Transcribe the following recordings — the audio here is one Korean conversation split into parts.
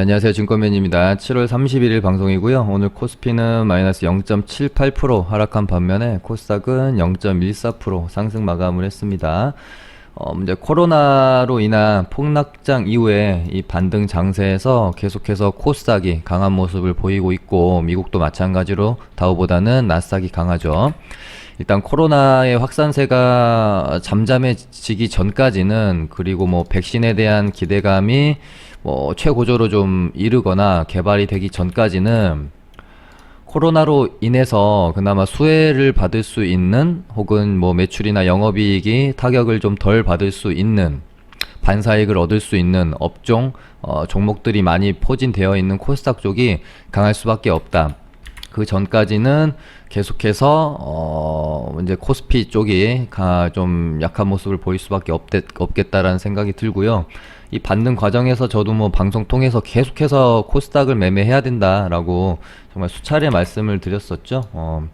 네, 안녕하세요. 증권맨입니다. 7월 31일 방송이고요. 오늘 코스피는 마이너스 0.78% 하락한 반면에 코스닥은 0.14% 상승 마감을 했습니다. 어, 이제 코로나로 인한 폭락장 이후에 이 반등 장세에서 계속해서 코스닥이 강한 모습을 보이고 있고 미국도 마찬가지로 다우보다는 나스닥이 강하죠. 일단 코로나의 확산세가 잠잠해지기 전까지는 그리고 뭐 백신에 대한 기대감이 뭐 최고조로 좀 이르거나 개발이 되기 전까지는 코로나로 인해서 그나마 수혜를 받을 수 있는 혹은 뭐 매출이나 영업이익이 타격을 좀 덜 받을 수 있는 반사이익을 얻을 수 있는 업종 어, 종목들이 많이 포진되어 있는 코스닥 쪽이 강할 수밖에 없다. 그 전까지는 계속해서 어 이제 코스피 쪽이 가- 좀 약한 모습을 보일 수밖에 없겠다라는 생각이 들고요. 이 받는 과정에서 저도 뭐 방송 통해서 계속해서 코스닥을 매매해야 된다라고 정말 수차례 말씀을 드렸었죠. 어,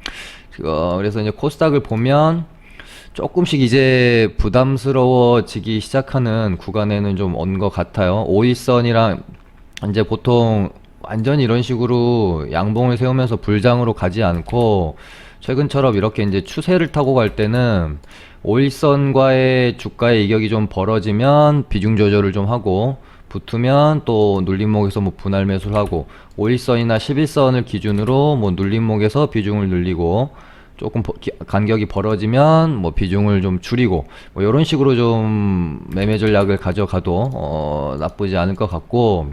어, 그래서 이제 코스닥을 보면 조금씩 이제 부담스러워지기 시작하는 구간에는 좀 온 것 같아요. 5일선이랑 이제 보통 완전 이런 식으로 양봉을 세우면서 불장으로 가지 않고 최근처럼 이렇게 이제 추세를 타고 갈 때는 5일선과의 주가의 이격이 좀 벌어지면 비중 조절을 좀 하고 붙으면 또 눌림목에서 뭐 분할 매수를 하고 5일선이나 11선을 기준으로 뭐 눌림목에서 비중을 늘리고 조금 간격이 벌어지면 뭐 비중을 좀 줄이고 뭐 이런 식으로 좀 매매 전략을 가져가도 어 나쁘지 않을 것 같고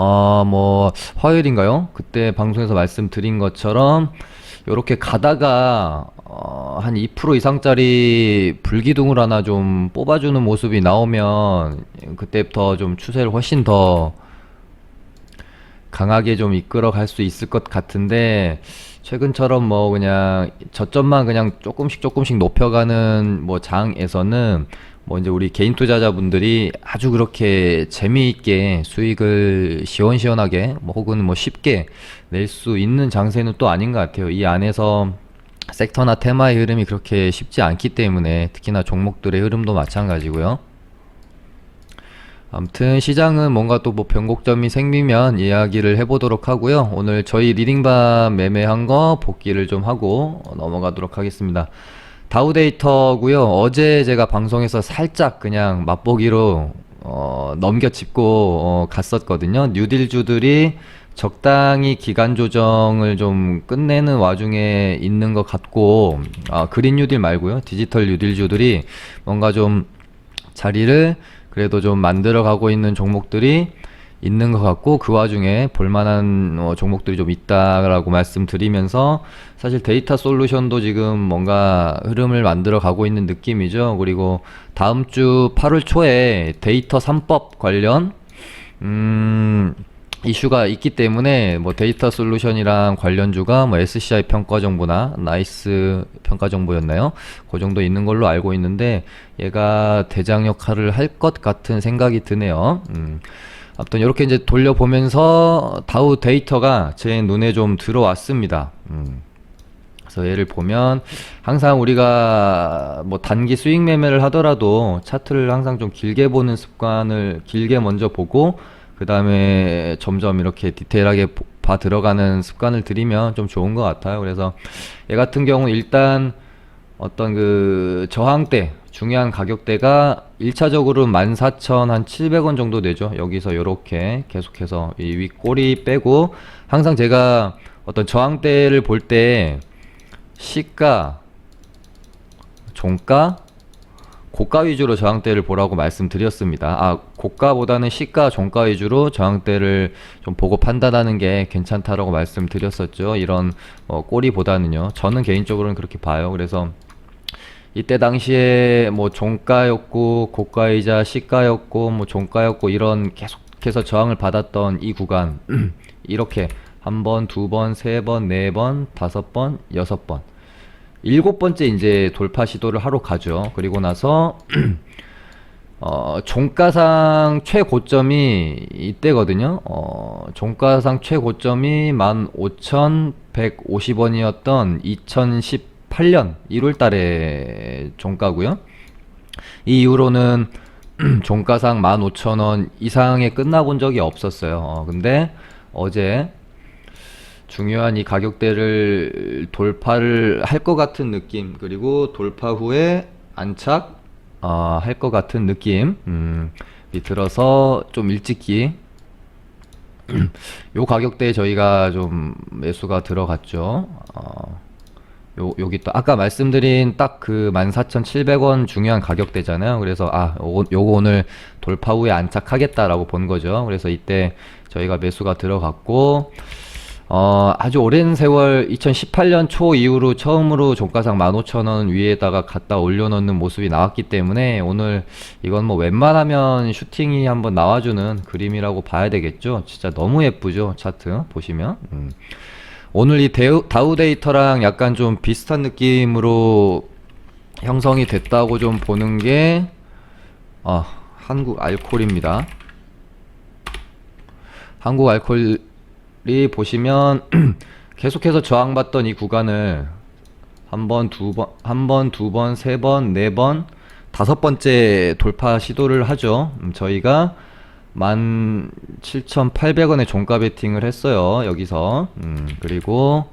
어, 뭐, 화요일인가요? 그때 방송에서 말씀드린 것처럼, 요렇게 가다가, 어, 한 2% 이상짜리 불기둥을 하나 좀 뽑아주는 모습이 나오면, 그때부터 좀 추세를 훨씬 더 강하게 좀 이끌어 갈 수 있을 것 같은데, 최근처럼 뭐 그냥 저점만 그냥 조금씩 조금씩 높여가는 뭐 장에서는 뭐 이제 우리 개인 투자자분들이 아주 그렇게 재미있게 수익을 시원시원하게 뭐 혹은 뭐 쉽게 낼 수 있는 장세는 또 아닌 것 같아요. 이 안에서 섹터나 테마의 흐름이 그렇게 쉽지 않기 때문에 특히나 종목들의 흐름도 마찬가지고요. 아무튼 시장은 뭔가 또 뭐 변곡점이 생기면 이야기를 해보도록 하고요. 오늘 저희 리딩밤 매매한 거 복귀를 좀 하고 넘어가도록 하겠습니다. 다우데이터고요. 어제 제가 방송에서 살짝 그냥 맛보기로 어, 넘겨짚고 어, 갔었거든요. 뉴딜주들이 적당히 기간 조정을 좀 끝내는 와중에 있는 것 같고 아, 그린 뉴딜 말고요. 디지털 뉴딜주들이 뭔가 좀 자리를 그래도 좀 만들어 가고 있는 종목들이 있는 것 같고 그 와중에 볼만한 어, 종목들이 좀 있다라고 말씀드리면서 사실 데이터 솔루션도 지금 뭔가 흐름을 만들어 가고 있는 느낌이죠. 그리고 다음 주 8월 초에 데이터 3법 관련 음 이슈가 있기 때문에 뭐 데이터 솔루션이랑 관련주가 뭐 SCI 평가 정보나 나이스 평가 정보였나요? 그 정도 있는 걸로 알고 있는데 얘가 대장 역할을 할 것 같은 생각이 드네요. 음. 아무튼 이렇게 이제 돌려보면서 다우 데이터가 제 눈에 좀 들어왔습니다. 음. 그래서 얘를 보면 항상 우리가 뭐 단기 수익 매매를 하더라도 차트를 항상 좀 길게 보는 습관을 길게 먼저 보고 그 다음에 점점 이렇게 디테일하게 보- 봐 들어가는 습관을 들이면 좀 좋은 것 같아요. 그래서 얘 같은 경우는 일단 어떤 그 저항대 중요한 가격대가 1차적으로 14,700원 정도 되죠. 여기서 이렇게 계속해서 이 윗꼬리 빼고 항상 제가 어떤 저항대를 볼 때 시가, 종가, 고가 위주로 저항대를 보라고 말씀드렸습니다. 아, 고가보다는 시가, 종가 위주로 저항대를 좀 보고 판단하는 게 괜찮다라고 말씀드렸었죠. 이런 어, 꼬리보다는요. 저는 개인적으로는 그렇게 봐요. 그래서 이때 당시에 뭐 종가였고 고가이자 시가였고 뭐 종가였고 이런 계속해서 저항을 받았던 이 구간 이렇게 한 번, 두 번, 세 번, 네 번, 다섯 번, 여섯 번 일곱 번째 이제 돌파 시도를 하러 가죠. 그리고 나서 어, 종가상 최고점이 이때거든요. 어, 종가상 최고점이 15,150원이었던 2018년 1월 달에 종가고요. 이 이후로는 종가상 15,000원 이상에 끝나본 적이 없었어요. 어, 근데 어제 중요한 이 가격대를 돌파를 할 것 같은 느낌 그리고 돌파 후에 안착 어, 할것 같은 느낌 음, 이 들어서 좀 일찍이 요 가격대에 저희가 좀 매수가 들어갔죠. 어, 요, 여기 또 아까 말씀드린 딱 그 14,700원 중요한 가격대잖아요. 그래서 아, 요거, 요거 오늘 돌파 후에 안착하겠다라고 본 거죠. 그래서 이때 저희가 매수가 들어갔고 어, 아주 오랜 세월 2018년 초 이후로 처음으로 종가상 15,000원 위에다가 갖다 올려놓는 모습이 나왔기 때문에 오늘 이건 뭐 웬만하면 슈팅이 한번 나와주는 그림이라고 봐야 되겠죠. 진짜 너무 예쁘죠. 차트 보시면. 음. 오늘 이 다우 데이터랑 약간 좀 비슷한 느낌으로 형성이 됐다고 좀 보는 게 아, 한국 알콜입니다. 한국 알콜 이 보시면 계속해서 저항받던 이 구간을 한 번, 두 번, 한 번, 두 번, 세 번, 네 번, 다섯 번째 돌파 시도를 하죠. 음, 저희가 17,800원에 종가 베팅을 했어요. 여기서. 음, 그리고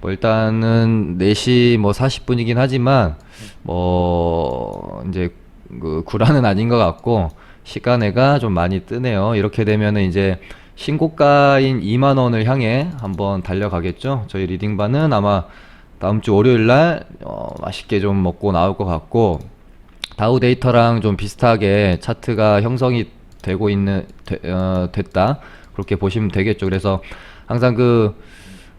뭐 일단은 4시 뭐 40분이긴 하지만 뭐 이제 그 구라는 아닌 것 같고 시간애가 좀 많이 뜨네요. 이렇게 되면은 이제 신고가인 2만 원을 향해 한번 달려가겠죠. 저희 리딩반은 아마 다음 주 월요일 날 어, 맛있게 좀 먹고 나올 것 같고 다우 데이터랑 좀 비슷하게 차트가 형성이 되고 있는 되, 어, 됐다 그렇게 보시면 되겠죠. 그래서 항상 그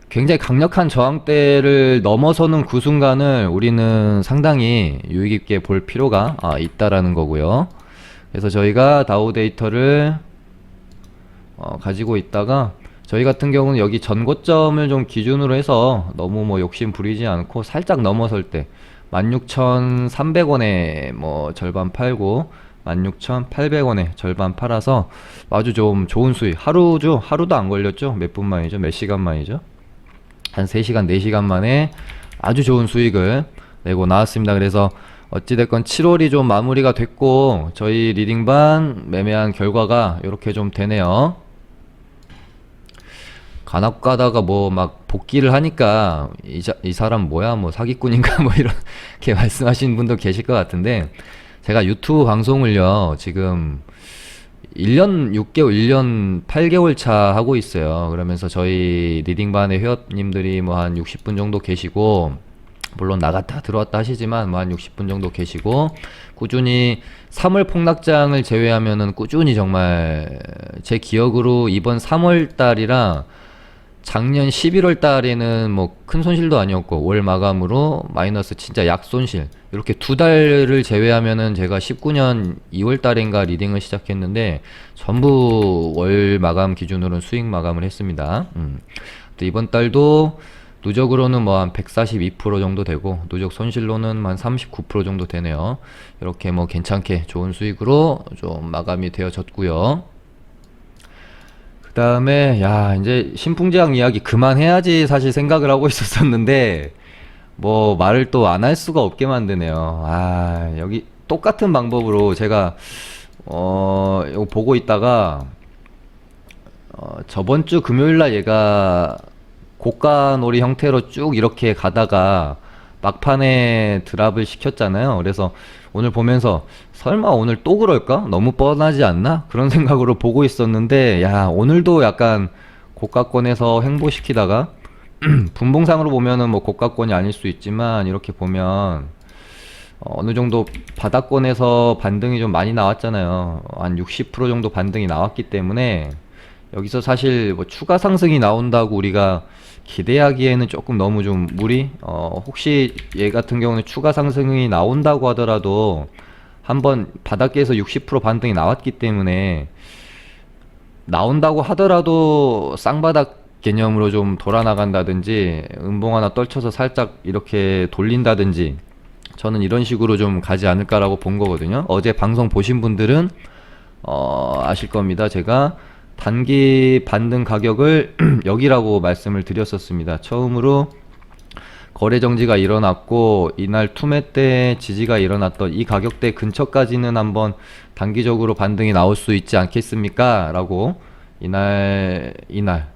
굉장히 강력한 저항대를 넘어서는 그 순간을 우리는 상당히 유의 깊게 볼 필요가 아, 있다라는 거고요. 그래서 저희가 다우 데이터를 어, 가지고 있다가 저희 같은 경우는 여기 전고점을 좀 기준으로 해서 너무 뭐 욕심 부리지 않고 살짝 넘어설 때 16,300원에 뭐 절반 팔고 16,800원에 절반 팔아서 아주 좀 좋은 수익. 하루죠? 하루도 안 걸렸죠? 몇 분 만이죠? 몇 시간 만이죠? 한 3시간 4시간 만에 아주 좋은 수익을 내고 나왔습니다. 그래서 어찌됐건 7월이 좀 마무리가 됐고 저희 리딩반 매매한 결과가 이렇게 좀 되네요 간혹 가다가 뭐 막 복귀를 하니까 이, 자, 이 사람 뭐야? 뭐 사기꾼인가? 뭐 이렇게 말씀하시는 분도 계실 것 같은데 제가 유튜브 방송을요 지금 1년 6개월 1년 8개월 차 하고 있어요. 그러면서 저희 리딩반의 회원님들이 뭐 한 60분 정도 계시고 물론 나갔다 들어왔다 하시지만 뭐 한 60분 정도 계시고 꾸준히 3월 폭락장을 제외하면은 꾸준히 정말 제 기억으로 이번 3월 달이랑 작년 11월 달에는 뭐 큰 손실도 아니었고 월 마감으로 마이너스 진짜 약 손실 이렇게 두 달을 제외하면은 제가 19년 2월 달인가 리딩을 시작했는데 전부 월 마감 기준으로는 수익 마감을 했습니다. 음. 또 이번 달도 누적으로는 뭐 한 142% 정도 되고 누적 손실로는 한 39% 정도 되네요. 이렇게 뭐 괜찮게 좋은 수익으로 좀 마감이 되어졌고요. 그 다음에 야 이제 신풍제약 이야기 그만해야지 사실 생각을 하고 있었었는데 뭐 말을 또 안 할 수가 없게 만드네요. 아 여기 똑같은 방법으로 제가 어 이거 보고 있다가 어, 저번 주 금요일 날 얘가 고가 놀이 형태로 쭉 이렇게 가다가 막판에 드랍을 시켰잖아요. 그래서 오늘 보면서 설마 오늘 또 그럴까? 너무 뻔하지 않나? 그런 생각으로 보고 있었는데 야 오늘도 약간 고가권에서 횡보시키다가 분봉상으로 보면은 뭐 고가권이 아닐 수 있지만 이렇게 보면 어, 어느 정도 바닥권에서 반등이 좀 많이 나왔잖아요. 한 60% 정도 반등이 나왔기 때문에 여기서 사실 뭐 추가 상승이 나온다고 우리가 기대하기에는 조금 너무 좀 무리. 어, 혹시 얘 같은 경우는 추가 상승이 나온다고 하더라도 한번 바닥에서 60% 반등이 나왔기 때문에 나온다고 하더라도 쌍바닥 개념으로 좀 돌아 나간다든지 음봉 하나 떨쳐서 살짝 이렇게 돌린다든지 저는 이런 식으로 좀 가지 않을까라고 본 거거든요. 어제 방송 보신 분들은 어, 아실 겁니다. 제가 단기 반등 가격을 여기라고 말씀을 드렸었습니다. 처음으로 거래 정지가 일어났고 이날 투매 때 지지가 일어났던 이 가격대 근처까지는 한번 단기적으로 반등이 나올 수 있지 않겠습니까? 라고 이날 이날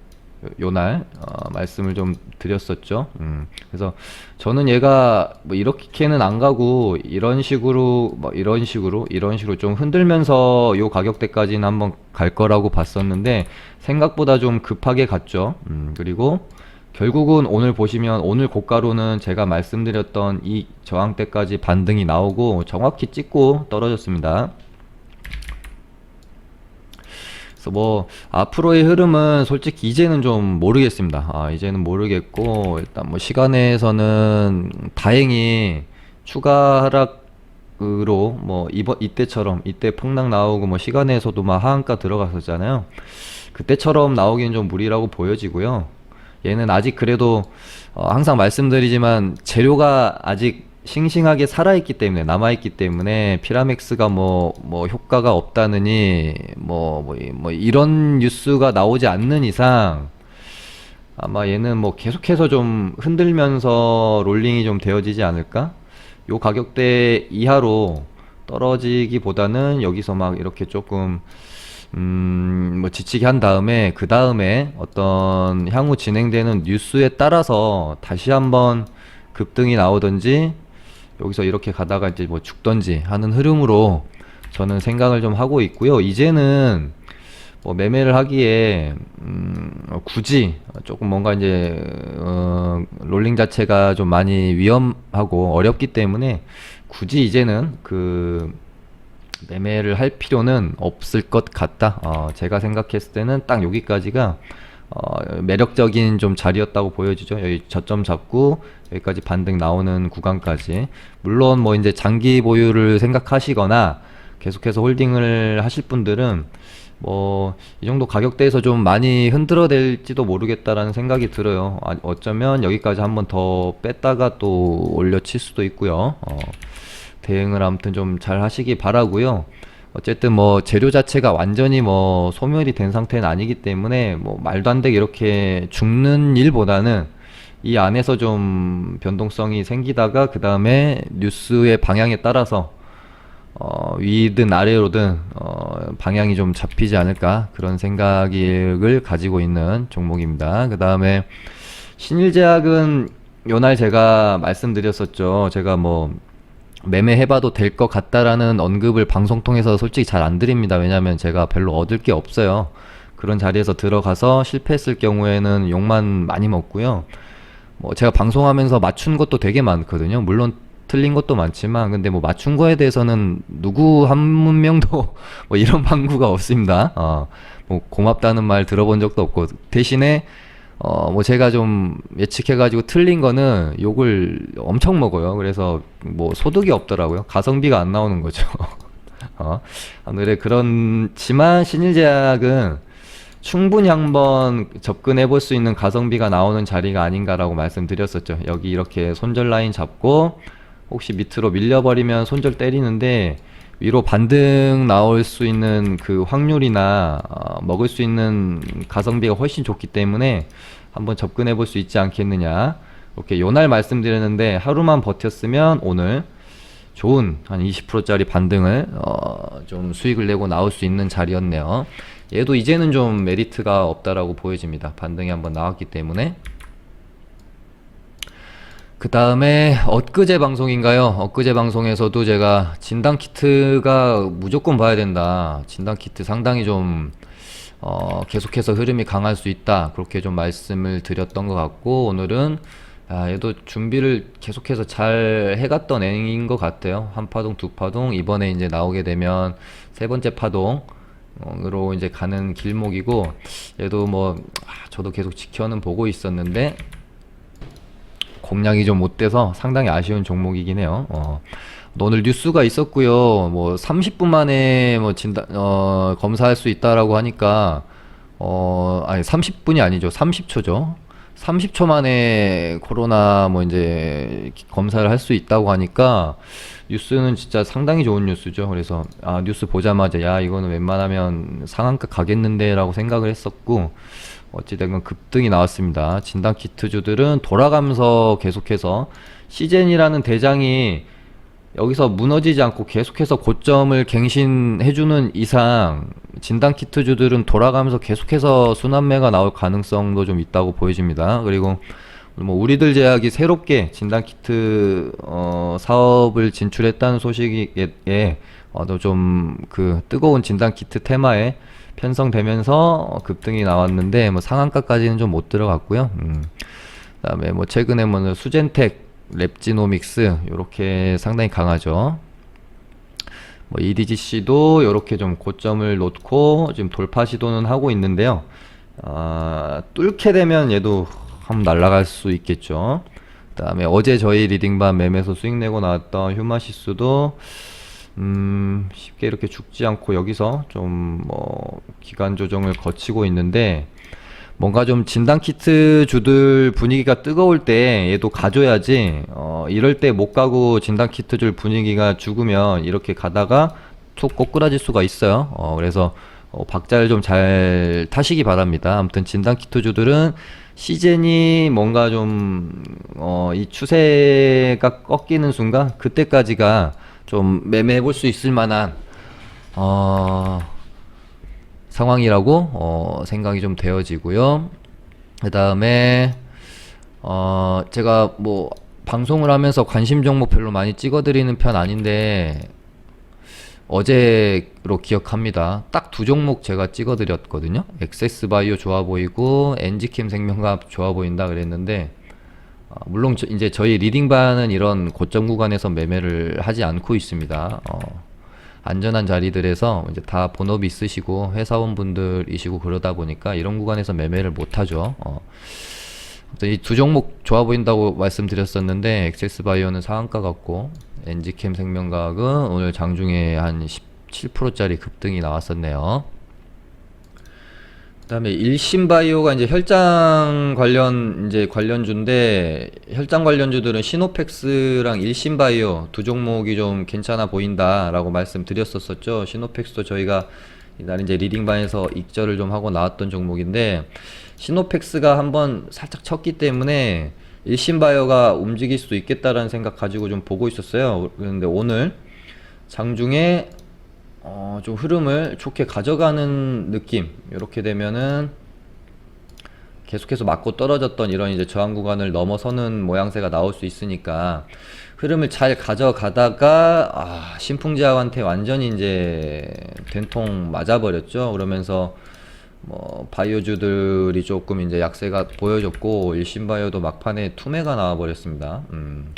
요- 요날 어, 말씀을 좀 드렸었죠. 음, 그래서 저는 얘가 뭐 이렇게는 안 가고 이런 식으로 뭐 이런 식으로 이런 식으로 좀 흔들면서 요 가격대까지는 한번 갈 거라고 봤었는데 생각보다 좀 급하게 갔죠. 음, 그리고 결국은 오늘 보시면 오늘 고가로는 제가 말씀드렸던 이 저항대까지 반등이 나오고 정확히 찍고 떨어졌습니다. 그래서 뭐 앞으로의 흐름은 솔직히 이제는 좀 모르겠습니다. 아, 이제는 모르겠고 일단 뭐 시간에서는 다행히 추가 하락으로 뭐 이번 이때처럼 이때 폭락 나오고 뭐 시간에서도 막 하한가 들어갔었잖아요. 그때처럼 나오기는 좀 무리라고 보여지고요. 얘는 아직 그래도 어, 항상 말씀드리지만 재료가 아직 싱싱하게 살아있기 때문에 남아있기 때문에 피라맥스가 뭐 뭐 효과가 없다느니 뭐, 뭐, 이- 뭐 이런 뉴스가 나오지 않는 이상 아마 얘는 뭐 계속해서 좀 흔들면서 롤링이 좀 되어지지 않을까? 요 가격대 이하로 떨어지기보다는 여기서 막 이렇게 조금 음, 뭐 지치게 한 다음에 그 다음에 어떤 향후 진행되는 뉴스에 따라서 다시 한번 급등이 나오든지 여기서 이렇게 가다가 이제 뭐 죽던지 하는 흐름으로 저는 생각을 좀 하고 있고요. 이제는 뭐 매매를 하기에 음, 어, 굳이 조금 뭔가 이제 어, 롤링 자체가 좀 많이 위험하고 어렵기 때문에 굳이 이제는 그 매매를 할 필요는 없을 것 같다. 어, 제가 생각했을 때는 딱 여기까지가 어, 매력적인 좀 자리였다고 보여지죠. 여기 저점 잡고 여기까지 반등 나오는 구간까지. 물론 뭐 이제 장기 보유를 생각하시거나 계속해서 홀딩을 하실 분들은 뭐 이 정도 가격대에서 좀 많이 흔들어댈지도 모르겠다라는 생각이 들어요. 아, 어쩌면 여기까지 한번 더 뺐다가 또 올려칠 수도 있고요. 어, 대응을 아무튼 좀 잘 하시기 바라고요. 어쨌든 뭐 재료 자체가 완전히 뭐 소멸이 된 상태는 아니기 때문에 뭐 말도 안 되게 이렇게 죽는 일보다는 이 안에서 좀 변동성이 생기다가 그 다음에 뉴스의 방향에 따라서 어, 위든 아래로든 어, 방향이 좀 잡히지 않을까 그런 생각을 가지고 있는 종목입니다. 그 다음에 신일제약은 요날 제가 말씀드렸었죠. 제가 뭐 매매해봐도 될 것 같다라는 언급을 방송 통해서 솔직히 잘 안 드립니다. 왜냐하면 제가 별로 얻을 게 없어요. 그런 자리에서 들어가서 실패했을 경우에는 욕만 많이 먹고요. 뭐 제가 방송하면서 맞춘 것도 되게 많거든요. 물론 틀린 것도 많지만 근데 뭐 맞춘 거에 대해서는 누구 한 명도 뭐 이런 방구가 없습니다. 어, 뭐 고맙다는 말 들어본 적도 없고 대신에 어, 뭐 제가 좀 예측해가지고 틀린 거는 욕을 엄청 먹어요. 그래서 뭐 소득이 없더라고요. 가성비가 안 나오는 거죠. 어, 오늘의 그렇지만 신일제약은 충분히 한번 접근해 볼 수 있는 가성비가 나오는 자리가 아닌가라고 말씀드렸었죠. 여기 이렇게 손절 라인 잡고 혹시 밑으로 밀려버리면 손절 때리는데 위로 반등 나올 수 있는 그 확률이나 어, 먹을 수 있는 가성비가 훨씬 좋기 때문에 한번 접근해 볼 수 있지 않겠느냐. 이렇게 요날 말씀드렸는데 하루만 버텼으면 오늘 좋은 한 20%짜리 반등을 어, 좀 수익을 내고 나올 수 있는 자리였네요. 얘도 이제는 좀 메리트가 없다라고 보여집니다. 반등이 한번 나왔기 때문에. 그 다음에 엊그제 방송인가요? 엊그제 방송에서도 제가 진단 키트가 무조건 봐야 된다. 진단 키트 상당히 좀 어, 계속해서 흐름이 강할 수 있다. 그렇게 좀 말씀을 드렸던 것 같고 오늘은 아, 얘도 준비를 계속해서 잘 해갔던 애인 것 같아요. 한 파동, 두 파동, 이번에 이제 나오게 되면 세 번째 파동으로 이제 가는 길목이고 얘도 뭐 아, 저도 계속 지켜는 보고 있었는데 공략이 좀 못 돼서 상당히 아쉬운 종목이긴 해요. 어. 오늘 뉴스가 있었고요. 뭐 30분 만에 뭐 진단 어 검사할 수 있다라고 하니까 어 아니 30분이 아니죠. 30초죠. 30초 만에 코로나 뭐 이제 검사를 할 수 있다고 하니까 뉴스는 진짜 상당히 좋은 뉴스죠. 그래서 아 뉴스 보자마자 야 이거는 웬만하면 상한가 가겠는데라고 생각을 했었고 어찌됐건 급등이 나왔습니다. 진단 키트주들은 돌아가면서 계속해서 시젠이라는 대장이 여기서 무너지지 않고 계속해서 고점을 갱신해주는 이상 진단 키트주들은 돌아가면서 계속해서 순환매가 나올 가능성도 좀 있다고 보여집니다. 그리고 뭐 우리들 제약이 새롭게 진단 키트 어, 사업을 진출했다는 소식에 어, 좀그 뜨거운 진단 키트 테마에 편성되면서 급등이 나왔는데 뭐 상한가까지는 좀 못 들어갔고요. 음. 그다음에 뭐 최근에 뭐 수젠텍, 랩지노믹스 요렇게 상당히 강하죠. 뭐 EDGC도 이렇게 좀 고점을 놓고 지금 돌파 시도는 하고 있는데요. 아, 뚫게 되면 얘도 한번 날아갈 수 있겠죠. 그다음에 어제 저희 리딩반 매매에서 수익 내고 나왔던 휴마시스도 음, 쉽게 이렇게 죽지 않고 여기서 좀 뭐 기간 조정을 거치고 있는데 뭔가 좀 진단 키트 주들 분위기가 뜨거울 때 얘도 가줘야지 어 이럴 때 못 가고 진단 키트 줄 분위기가 죽으면 이렇게 가다가 툭 꼬꾸라질 수가 있어요. 어 그래서 어 박자를 좀 잘 타시기 바랍니다. 아무튼 진단 키트 주들은 시즌이 뭔가 좀 어 이 추세가 꺾이는 순간 그때까지가 좀 매매해 볼 수 있을 만한 어 상황이라고 어, 생각이 좀 되어지고요. 그 다음에 어, 제가 뭐 방송을 하면서 관심 종목 별로 많이 찍어드리는 편 아닌데 어제로 기억합니다. 딱 두 종목 제가 찍어드렸거든요. 엑세스 바이오 좋아 보이고 엔지캠 생명과학 좋아 보인다 그랬는데 어, 물론 저- 이제 저희 리딩반은 이런 고점 구간에서 매매를 하지 않고 있습니다. 어, 안전한 자리들에서 이제 다 본업이 있으시고 회사원분들이시고 그러다 보니까 이런 구간에서 매매를 못 하죠. 어. 이두 종목 좋아 보인다고 말씀드렸었는데 엑세스 바이오는 상한가 같고 엔지캠 생명과학은 오늘 장중에 한 17%짜리 급등이 나왔었네요. 그다음에 일신바이오가 이제 혈장 관련 이제 관련주인데 혈장 관련주들은 시노펙스랑 일신바이오 두 종목이 좀 괜찮아 보인다라고 말씀드렸었었죠. 시노펙스도 저희가 이날 이제 리딩반에서 익절을 좀 하고 나왔던 종목인데 시노펙스가 한번 살짝 쳤기 때문에 일신바이오가 움직일 수도 있겠다라는 생각 가지고 좀 보고 있었어요. 그런데 오늘 장중에 어, 좀 흐름을 좋게 가져가는 느낌. 이렇게 되면은 계속해서 맞고 떨어졌던 이런 이제 저항 구간을 넘어서는 모양새가 나올 수 있으니까 흐름을 잘 가져가다가 아, 신풍제약한테 완전히 이제 된통 맞아버렸죠. 그러면서 뭐 바이오주들이 조금 이제 약세가 보여졌고 일신바이오도 막판에 투매가 나와버렸습니다. 음.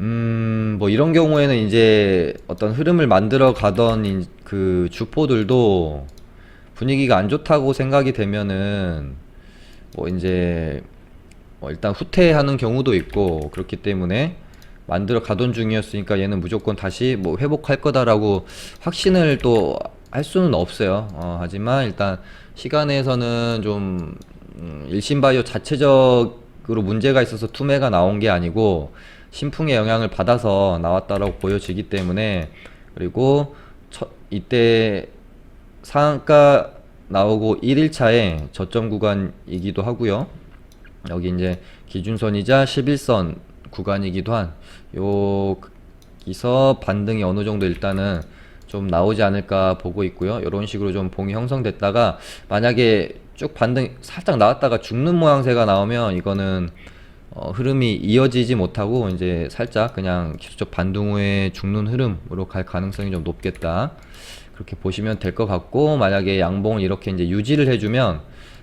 음, 뭐 이런 경우에는 이제 어떤 흐름을 만들어 가던 인- 그 주포들도 분위기가 안 좋다고 생각이 되면은 뭐 이제 뭐 일단 후퇴하는 경우도 있고 그렇기 때문에 만들어 가던 중이었으니까 얘는 무조건 다시 뭐 회복할 거다라고 확신을 또 할 수는 없어요. 어, 하지만 일단 시간에서는 좀 음, 일신바이오 자체적으로 문제가 있어서 투매가 나온 게 아니고 신풍의 영향을 받아서 나왔다라고 보여지기 때문에 그리고 첫, 이때 상한가 나오고 1일차에 저점 구간이기도 하고요. 여기 이제 기준선이자 11선 구간이기도 한 여기서 반등이 어느 정도 일단은 좀 나오지 않을까 보고 있고요. 이런 식으로 좀 봉이 형성됐다가 만약에 쭉 반등 살짝 나왔다가 죽는 모양새가 나오면 이거는 어, 흐름이 이어지지 못하고 이제 살짝 그냥 기술적 반등 후에 죽는 흐름으로 갈 가능성이 좀 높겠다. 그렇게 보시면 될 것 같고 만약에 양봉을 이렇게 이제 유지를 해주면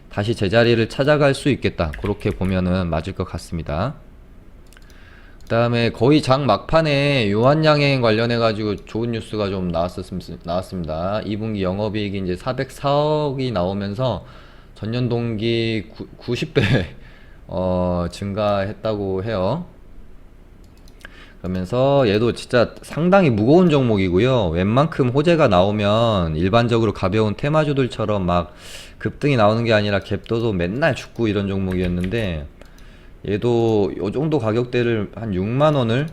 다시 제자리를 찾아갈 수 있겠다. 그렇게 보면은 맞을 것 같습니다. 그 다음에 거의 장 막판에 유한양행 관련해 가지고 좋은 뉴스가 좀 나왔습니다. 2분기 영업이익이 이제 404억이 나오면서 전년 동기 90배 어, 증가했다고 해요. 그러면서 얘도 진짜 상당히 무거운 종목이고요. 웬만큼 호재가 나오면 일반적으로 가벼운 테마주들처럼 막 급등이 나오는 게 아니라 갭도도 맨날 죽고 이런 종목이었는데 얘도 요 정도 가격대를 한 6만 원을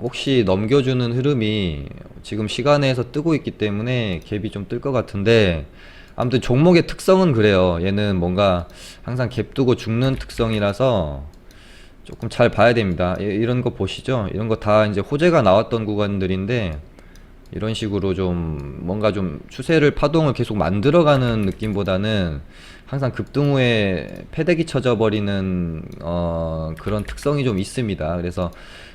혹시 넘겨주는 흐름이 지금 시간에서 뜨고 있기 때문에 갭이 좀 뜰 것 같은데 아무튼 종목의 특성은 그래요. 얘는 뭔가 항상 갭 두고 죽는 특성이라서 조금 잘 봐야 됩니다. 이- 이런 거 보시죠. 이런 거 다 이제 호재가 나왔던 구간들인데 이런 식으로 좀 뭔가 좀 추세를 파동을 계속 만들어가는 느낌보다는 항상 급등 후에 패대기 쳐져 버리는 어 그런 특성이 좀 있습니다. 그래서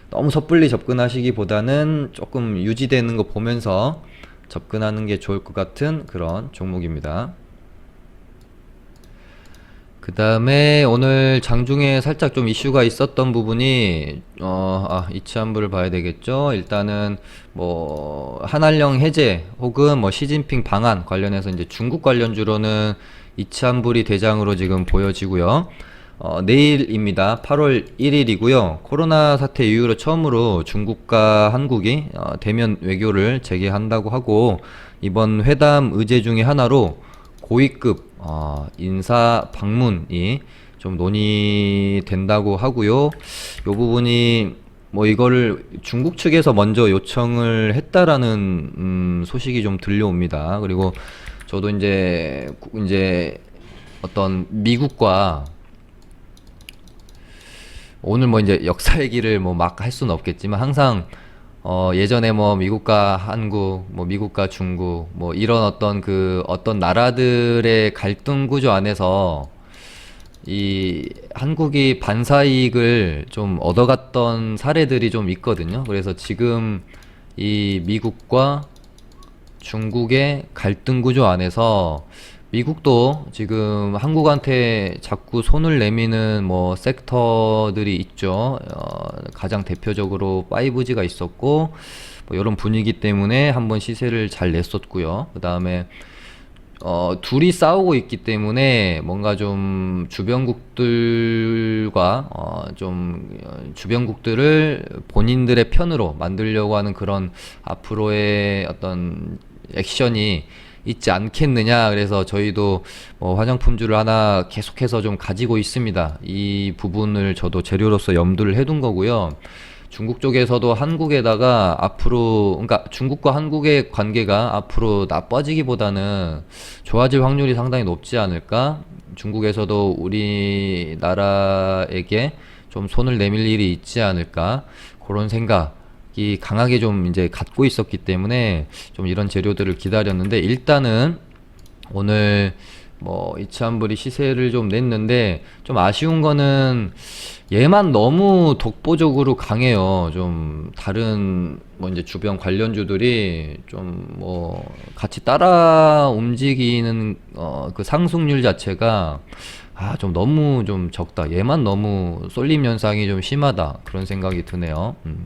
너무 섣불리 접근하시기보다는 조금 유지되는 거 보면서 접근하는 게 좋을 것 같은 그런 종목입니다. 그 다음에 오늘 장중에 살짝 좀 이슈가 있었던 부분이 어, 아, 이치환부를 봐야 되겠죠. 일단은 뭐 한한령 해제 혹은 뭐 시진핑 방한 관련해서 이제 중국 관련주로는 이치환불이 대장으로 지금 보여지고요. 어, 내일입니다. 8월 1일이고요. 코로나 사태 이후로 처음으로 중국과 한국이 어, 대면 외교를 재개한다고 하고 이번 회담 의제 중에 하나로 고위급 어, 인사 방문이 좀 논의된다고 하고요. 요 부분이 뭐 이거를 중국 측에서 먼저 요청을 했다라는 음, 소식이 좀 들려옵니다. 그리고 저도 이제 구- 이제 어떤 미국과 오늘 뭐 이제 역사 얘기를 뭐 막 할 수는 없겠지만 항상 어 예전에 뭐 미국과 한국, 뭐 미국과 중국, 뭐 이런 어떤 그 어떤 나라들의 갈등 구조 안에서 이 한국이 반사 이익을 좀 얻어갔던 사례들이 좀 있거든요. 그래서 지금 이 미국과 중국의 갈등 구조 안에서 미국도 지금 한국한테 자꾸 손을 내미는 뭐 섹터들이 있죠. 어, 가장 대표적으로 5G가 있었고 뭐 이런 분위기 때문에 한번 시세를 잘 냈었고요. 그 다음에 어, 둘이 싸우고 있기 때문에 뭔가 좀 주변국들과 어, 좀 어, 주변국들을 본인들의 편으로 만들려고 하는 그런 앞으로의 어떤 액션이 있지 않겠느냐. 그래서 저희도 뭐 화장품주를 하나 계속해서 좀 가지고 있습니다. 이 부분을 저도 재료로서 염두를 해둔 거고요. 중국 쪽에서도 한국에다가 앞으로, 그러니까 중국과 한국의 관계가 앞으로 나빠지기보다는 좋아질 확률이 상당히 높지 않을까? 중국에서도 우리나라에게 좀 손을 내밀 일이 있지 않을까? 그런 생각 이 강하게 좀 이제 갖고 있었기 때문에 좀 이런 재료들을 기다렸는데 일단은 오늘 뭐 이치한불이 시세를 좀 냈는데 좀 아쉬운 거는 얘만 너무 독보적으로 강해요. 좀 다른 뭐 이제 주변 관련주들이 좀 뭐 같이 따라 움직이는 어 그 상승률 자체가 아 좀 너무 좀 적다. 얘만 너무 쏠림 현상이 좀 심하다. 그런 생각이 드네요. 음.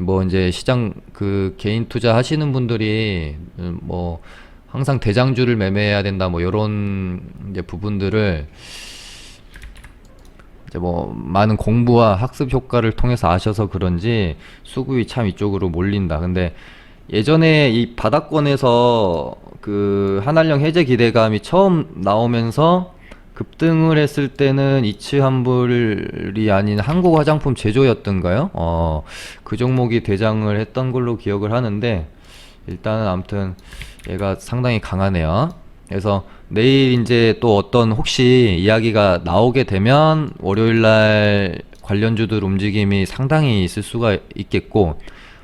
뭐 이제 시장 그 개인 투자 하시는 분들이 음, 뭐 항상 대장주를 매매해야 된다 뭐 요런 이제 부분들을 이제 뭐 많은 공부와 학습 효과를 통해서 아셔서 그런지 수급이 참 이쪽으로 몰린다. 근데 예전에 이 바닥권에서 그 한한령 해제 기대감이 처음 나오면서 급등을 했을 때는 이치환불이 아닌 한국 화장품 제조였던가요? 어, 그 종목이 대장을 했던 걸로 기억을 하는데 일단은 아무튼 얘가 상당히 강하네요. 그래서 내일 이제 또 어떤 혹시 이야기가 나오게 되면 월요일 날 관련주들 움직임이 상당히 있을 수가 있겠고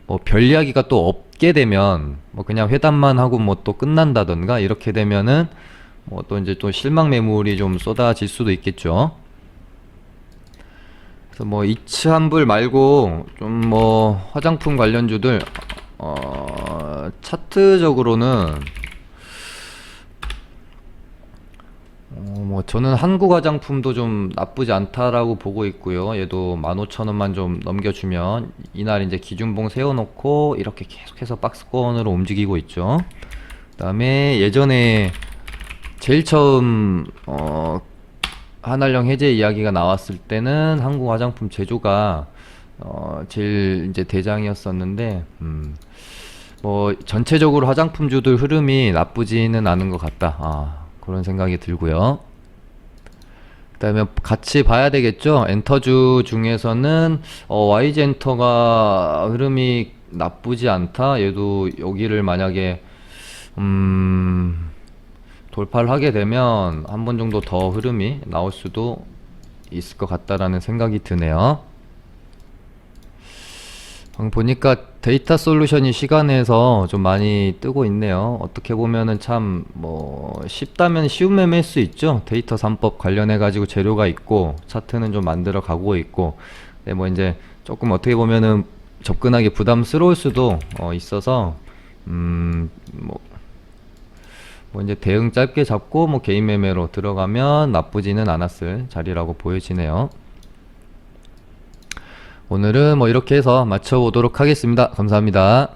뭐 별 이야기가 또 없게 되면 뭐 그냥 회담만 하고 뭐 또 끝난다던가 이렇게 되면은 뭐 또 이제 또 실망 매물이 좀 쏟아질 수도 있겠죠. 그래서 뭐 이츠한불 말고 좀 뭐 화장품 관련주들 어 차트적으로는 어, 뭐 저는 한국 화장품도 좀 나쁘지 않다라고 보고 있고요. 얘도 15,000원만 좀 넘겨주면 이날 이제 기준봉 세워놓고 이렇게 계속해서 박스권으로 움직이고 있죠. 그 다음에 예전에 제일 처음 어 한알령 해제 이야기가 나왔을 때는 한국 화장품 제조가 어 제일 이제 대장이었었는데 음. 뭐 전체적으로 화장품주들 흐름이 나쁘지는 않은 것 같다. 아, 그런 생각이 들고요. 그다음에 같이 봐야 되겠죠. 엔터주 중에서는 어, YG 엔터가 흐름이 나쁘지 않다. 얘도 여기를 만약에 음, 돌파를 하게 되면 한 번 정도 더 흐름이 나올 수도 있을 것 같다라는 생각이 드네요. 보니까 데이터 솔루션이 시간에서 좀 많이 뜨고 있네요. 어떻게 보면은 참 뭐 쉽다면 쉬운 매매일 수 있죠. 데이터 3법 관련해 가지고 재료가 있고 차트는 좀 만들어 가고 있고. 근데 뭐 이제 조금 어떻게 보면은 접근하기 부담스러울 수도 어 있어서 음 뭐 뭐 이제 대응 짧게 잡고 뭐 개인 매매로 들어가면 나쁘지는 않았을 자리라고 보여지네요. 오늘은 뭐 이렇게 해서 마쳐보도록 하겠습니다. 감사합니다.